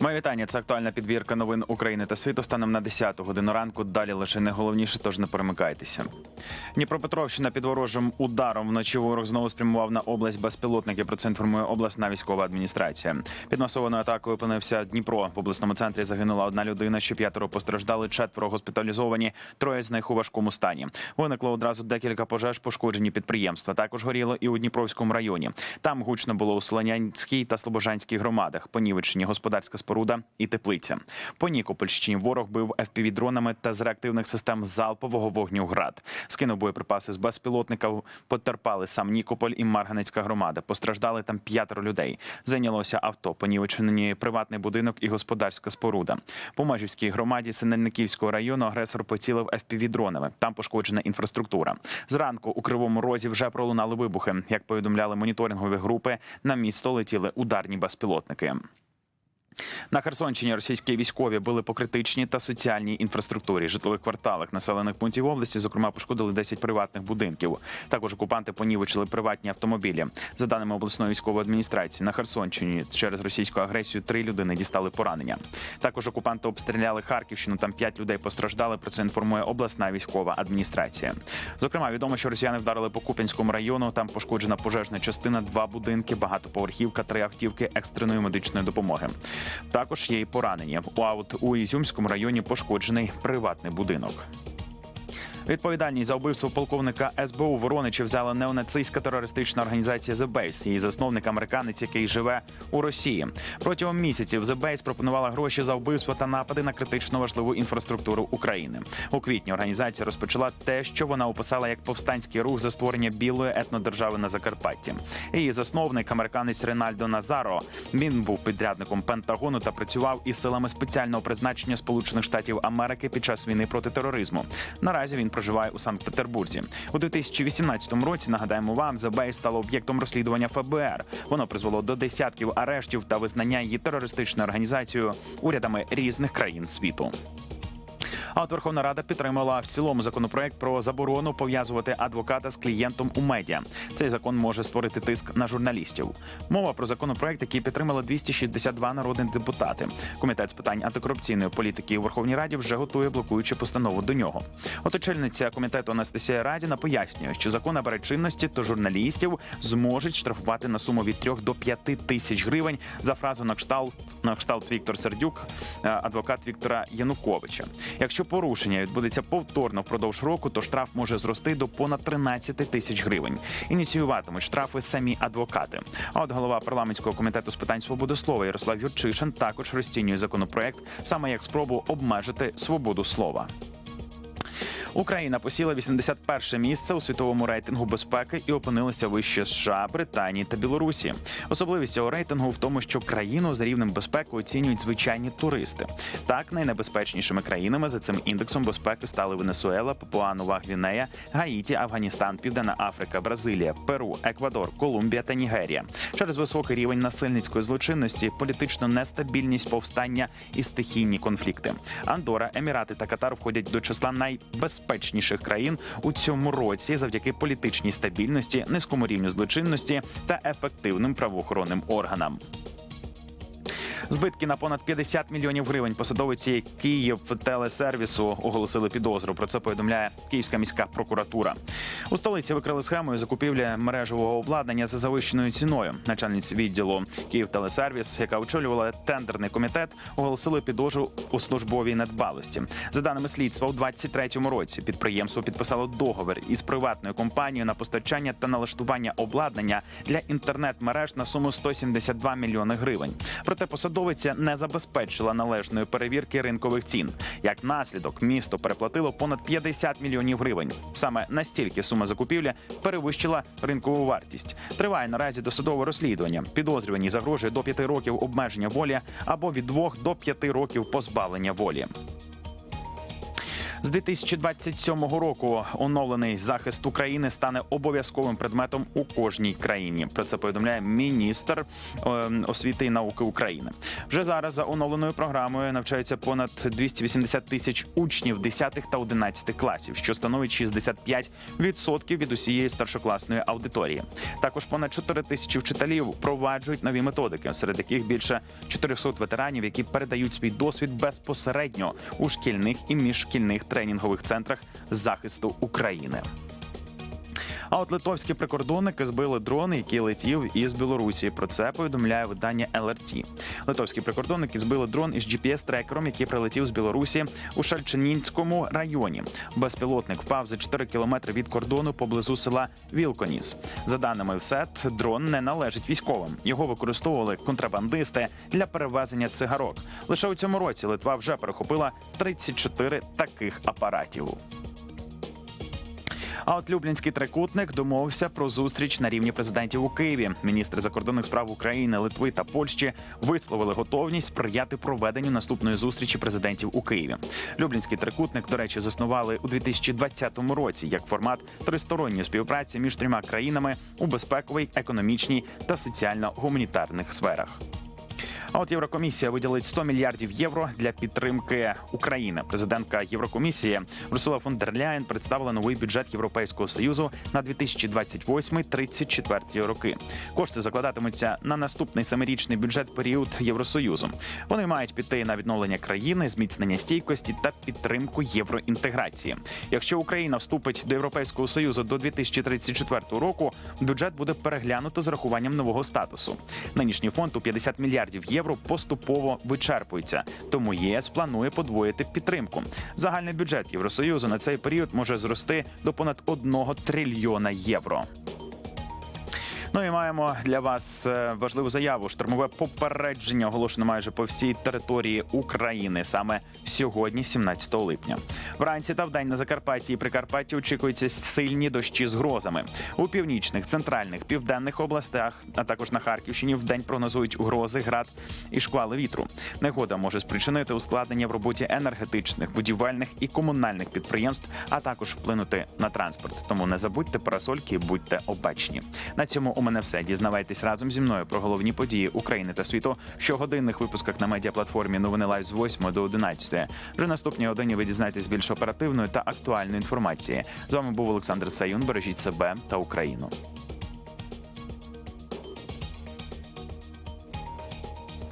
Моє вітання. Це актуальна підбірка новин України та світу станом на 10 годину ранку. Далі лише найголовніше, тож не перемикайтеся. Дніпропетровщина під ворожим ударом вночі ворог знову спрямував на область безпілотники. Про це інформує обласна військова адміністрація. Під масованою атакою опинився Дніпро. В обласному центрі загинула одна людина. Ще п'ятеро постраждали, четверо госпіталізовані. Троє з них у важкому стані. Виникло одразу декілька пожеж, пошкоджені підприємства. Також горіло і у Дніпровському районі. Там гучно було у Солонянській та Слобожанській громадах. Понівечені господарська споруда і теплиця. По Нікопольщині ворог бив FPV-дронами та з реактивних систем залпового вогню град. Скинув боєприпаси з безпілотників. Потерпали сам Нікополь і Марганецька громада. Постраждали там п'ятеро людей. Зайнялося авто, понівечені приватний будинок і господарська споруда. По Межівській громаді Синельниківського району агресор поцілив FPV-дронами. Там пошкоджена інфраструктура. Зранку у Кривому Розі вже пролунали вибухи. Як повідомляли моніторингові групи, на місто летіли ударні безпілотники. На Херсонщині російські військові били по критичній та соціальній інфраструктурі, житлових кварталах населених пунктів області. Зокрема, пошкодили 10 приватних будинків. Також окупанти понівечили приватні автомобілі. За даними обласної військової адміністрації, на Херсонщині через російську агресію три людини дістали поранення. Також окупанти обстріляли Харківщину. Там п'ять людей постраждали. Про це інформує обласна військова адміністрація. Зокрема, відомо, що росіяни вдарили по Куп'янському району. Там пошкоджена пожежна частина, два будинки, багатоповерхівка, три автівки екстреної медичної допомоги. Також є і поранення. У аут у Ізюмському районі пошкоджений приватний будинок. Відповідальність за вбивство полковника СБУ Вороничі взяла неонацистська терористична організація The Base. Її засновник американець, який живе у Росії. Протягом місяців The Base пропонувала гроші за вбивство та напади на критично важливу інфраструктуру України. У квітні організація розпочала те, що вона описала як повстанський рух за створення білої етнодержави на Закарпатті. Її засновник, американець Ренальдо Назаро. Він був підрядником Пентагону та працював із силами спеціального призначення Сполучених Штатів Америки під час війни проти тероризму. Наразі він проживає у Санкт-Петербурзі. У 2018 році нагадаємо вам, Забей стало об'єктом розслідування ФБР. Воно призвело до десятків арештів та визнання її терористичною організацією урядами різних країн світу. А от Верховна Рада підтримала в цілому законопроект про заборону пов'язувати адвоката з клієнтом у медіа. Цей закон може створити тиск на журналістів. Мова про законопроект, який підтримали 262 народні депутати. Комітет з питань антикорупційної політики у Верховній Раді вже готує блокуючу постанову до нього. От очільниця комітету Анастасія Радіна пояснює, що закон набере чинності, то журналістів зможуть штрафувати на суму від 3 до 5 тисяч гривень за фразу на кшталт на кшталт Віктор Сердюк, е, адвокат Віктора Януковича. Якщо порушення відбудеться повторно впродовж року, то штраф може зрости до понад 13 тисяч гривень. Ініціюватимуть штрафи самі адвокати. А от голова парламентського комітету з питань свободи слова Ярослав Юрчишин також розцінює законопроект саме як спробу обмежити свободу слова. Україна посіла 81 місце у світовому рейтингу безпеки і опинилася вище США, Британії та Білорусі. Особливість цього рейтингу в тому, що країну з рівнем безпеки оцінюють звичайні туристи. Так, найнебезпечнішими країнами за цим індексом безпеки стали Венесуела, Папуа-Нова Гвінея, Гаїті, Афганістан, Південна Африка, Бразилія, Перу, Еквадор, Колумбія та Нігерія. Через високий рівень насильницької злочинності, політичну нестабільність, повстання і стихійні конфлікти. Андора, Емірати та Катар входять до числа найбезпечніших країн у цьому році завдяки політичній стабільності, низькому рівню злочинності та ефективним правоохоронним органам. Збитки на понад 50 мільйонів гривень посадовиці Київ телесервісу оголосили підозру. Про це повідомляє Київська міська прокуратура. У столиці викрили схемою закупівлі мережевого обладнання за завищеною ціною. Начальниць відділу Київ телесервіс, яка очолювала тендерний комітет, оголосили підозру у службовій недбалості. За даними слідства, у 23-му році підприємство підписало договір із приватною компанією на постачання та налаштування обладнання для інтернет-мереж на суму 172 мільйони гривень. Проте посадовиця не забезпечила належної перевірки ринкових цін. Як наслідок, місто переплатило понад 50 мільйонів гривень. Саме настільки сума закупівлі перевищила ринкову вартість. Триває наразі досудове розслідування. Підозрювані загрожує до 5 років обмеження волі або від 2 до 5 років позбавлення волі. З 2027 року оновлений захист України стане обов'язковим предметом у кожній країні. Про це повідомляє міністр е, освіти і науки України. Вже зараз за оновленою програмою навчаються понад 280 тисяч учнів 10 та 11 класів, що становить 65% від усієї старшокласної аудиторії. Також понад 4 тисячі вчителів впроваджують нові методики, серед яких більше 400 ветеранів, які передають свій досвід безпосередньо у шкільних і міжшкільних тренінгових центрах захисту України. А от литовські прикордонники збили дрон, який летів із Білорусі. Про це повідомляє видання LRT. Литовські прикордонники збили дрон із GPS-трекером, який прилетів з Білорусі у Шальчинінському районі. Безпілотник впав за 4 кілометри від кордону поблизу села Вілконіс. За даними ВСЕТ, дрон не належить військовим. Його використовували контрабандисти для перевезення цигарок. Лише у цьому році Литва вже перехопила 34 таких апаратів. А от Люблінський трикутник домовився про зустріч на рівні президентів у Києві. Міністри закордонних справ України, Литви та Польщі висловили готовність сприяти проведенню наступної зустрічі президентів у Києві. Люблінський трикутник, до речі, заснували у 2020 році як формат тристоронньої співпраці між трьома країнами у безпековій, економічній та соціально-гуманітарних сферах. А от Єврокомісія виділить 100 мільярдів євро для підтримки України. Президентка Єврокомісії Урсула фон дер Ляєн представила новий бюджет Європейського союзу на 2028-34 роки. Кошти закладатимуться на наступний семирічний бюджет період Євросоюзу. Вони мають піти на відновлення країни, зміцнення стійкості та підтримку євроінтеграції. Якщо Україна вступить до Європейського союзу до 2034 року, бюджет буде переглянуто з рахуванням нового статусу. Нинішній фонд у 50 мільярдів євро поступово вичерпується. Тому ЄС планує подвоїти підтримку. Загальний бюджет Євросоюзу на цей період може зрости до понад 1 трильйона євро. Ну і маємо для вас е, важливу заяву. Штурмове попередження оголошено майже по всій території України саме сьогодні, 17 липня. Вранці та вдень на Закарпатті і Прикарпатті очікуються сильні дощі з грозами. У північних, центральних, південних областях, а також на Харківщині вдень прогнозують грози, град і шквали вітру. Негода може спричинити ускладнення в роботі енергетичних, будівельних і комунальних підприємств, а також вплинути на транспорт. Тому не забудьте парасольки, будьте обачні. На цьому у мене все. Дізнавайтесь разом зі мною про головні події України та світу в щогодинних випусках на медіаплатформі Новини Лайв з 8 до 11. Вже наступній годині ви дізнаєтесь більш оперативної та актуальної інформації. З вами був Олександр Саюн. Бережіть себе та Україну.